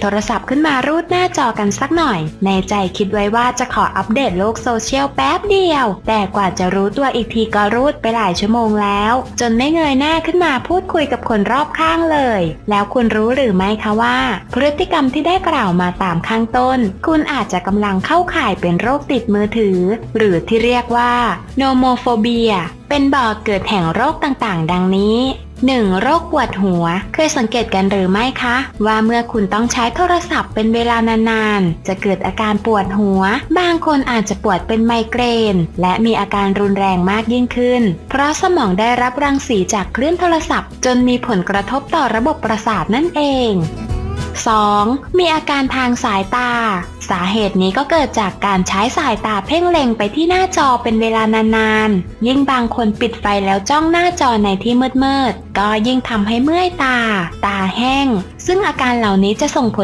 โทรศัพท์ขึ้นมารูดหน้าจอกันสักหน่อย ในใจคิดไว้ว่าจะขออัปเดตโลกโซเชียลแป๊บเดียว แต่กว่าจะรู้ตัวอีกทีก็รูดไปหลายชั่วโมงแล้ว จนไม่เงยหน้าขึ้นมาพูดคุยกับคนรอบข้างเลย แล้วคุณรู้หรือไม่คะว่า พฤติกรรมที่ได้กล่าวมาตามข้างต้น คุณอาจจะกำลังเข้าข่ายเป็นโรคติดมือถือ หรือที่เรียกว่าโนโมโฟเบียเป็นบ่อเกิดแห่งโรคต่างๆ ดังนี้ 1. โรคปวดหัว เคยสังเกตกันหรือไม่คะ ว่าเมื่อคุณต้องใช้โทรศัพท์เป็นเวลานานๆ จะเกิดอาการปวดหัว บางคนอาจจะปวดเป็นไมเกรน และมีอาการรุนแรงมากยิ่งขึ้น เพราะสมองได้รับรังสีจากคลื่นโทรศัพท์ จนมีผลกระทบต่อระบบประสาทนั่นเอง 2. มีอาการทางสายตา สาเหตุนี้ก็เกิดจากการใช้สายตาเพ่งเล็งไปที่หน้าจอเป็นเวลานานๆ ยิ่งบางคนปิดไฟแล้วจ้องหน้าจอในที่มืดๆ ก็ยิ่งทำให้เมื่อยตา ตาแห้ง ซึ่งอาการเหล่านี้จะส่งผล